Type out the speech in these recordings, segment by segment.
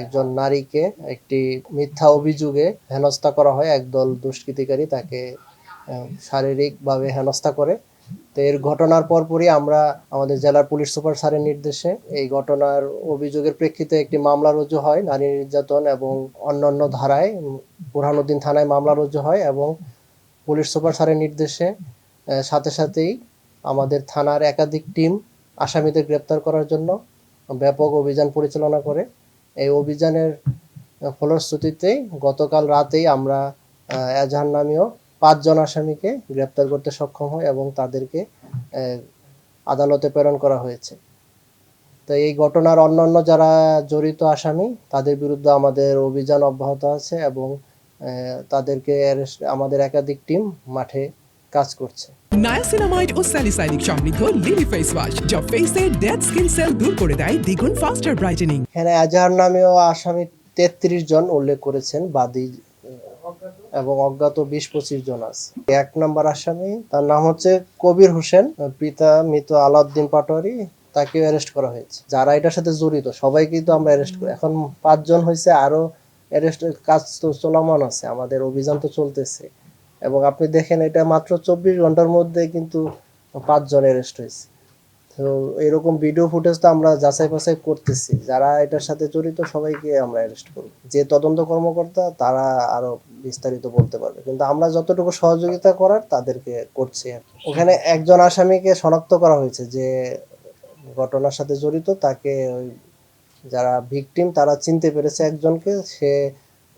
একজন নারীকে একটি মিথ্যা অভিযোগে হেনস্থা করা হয়। একদল দুষ্কৃতিকারী তাকে শারীরিকভাবে হেনস্থা করে। তো এর ঘটনার পরপরই আমরা আমাদের জেলার পুলিশ সুপার স্যারের নির্দেশে এই ঘটনার অভিযোগের প্রেক্ষিতে একটি মামলা রুজু হয়, নারী নির্যাতন এবং অন্যান্য ধারায় বুরহানুদ্দিন থানায় মামলা রুজু হয় এবং পুলিশ সুপার স্যারের নির্দেশে সাথে সাথেই আমাদের থানার একাধিক টিম আসামিদের গ্রেপ্তার করার জন্য ব্যাপক অভিযান পরিচালনা করে। এই অভিযানের আহ, ফলশ্রুতিতে গতকাল রাতেই আমরা এজাহার নামীয় পাঁচজন আসামিকে গ্রেপ্তার করতে সক্ষম হয় এবং তাদেরকে আদালতে প্রেরণ করা হয়েছে। তো এই ঘটনার অন্যান্য যারা জড়িত আসামি তাদের বিরুদ্ধে আমাদের অভিযান অব্যাহত আছে এবং তাদেরকে আমাদের একাধিক টিম মাঠে কাজ করছে। নায়াসিনামাইড ও স্যালিসাইনিক সমৃদ্ধ লিলি ফেস ওয়াশ যা ফেসের ডেড স্কিন সেল দূর করে দেয় দ্বিগুণ ফাস্টার ব্রাইটেনিং এখানে এজাহার নামেও আসামি তেত্রিশ জন উল্লেখ করেছেন বাদী এবং অজ্ঞাত বিশ পঁচিশ জন আছে। এক নম্বর আসামি তার নাম হচ্ছে কবির হোসেন পিতা মৃত আলাউদ্দিন পাটোয়ারি তাকেও অ্যারেস্ট করা হয়েছে। যারা এটার সাথে জড়িত সবাইকেই তো আমরা অ্যারেস্ট করি। এখন পাঁচজন হয়েছে আরও অ্যারেস্টের কাজ তো চলমান আছে আমাদের অভিযান তো চলতেছে। এবং আপনি দেখেন এটা মাত্র চব্বিশ ঘণ্টার মধ্যে কিন্তু পাঁচজন অ্যারেস্ট হয়েছে। তো এরকম ভিডিও ফুটেজ তো আমরা যাচাই বাছাই করতেছি। যারা এটার সাথে জড়িত, সবাইকে আমরা অ্যারেস্ট করব। যে তদন্ত কর্মকর্তা, তারা আরও বিস্তারিত বলতে পারবে। কিন্তু আমরা যতটুকু সহযোগিতা করার, তাদেরকে করছি ওখানে একজন আসামিকে শনাক্ত করা হয়েছে যে ঘটনার সাথে জড়িত। তাকে ওই যারা ভিকটিম তারা চিনতে পেরেছে একজনকে। সে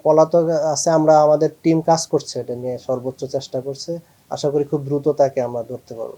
পলাতক আছে, আমরা আমাদের টিম কাজ করছে, এটা নিয়ে সর্বোচ্চ চেষ্টা করছে। আশা করি খুব দ্রুত তাকে আমরা ধরতে পারব।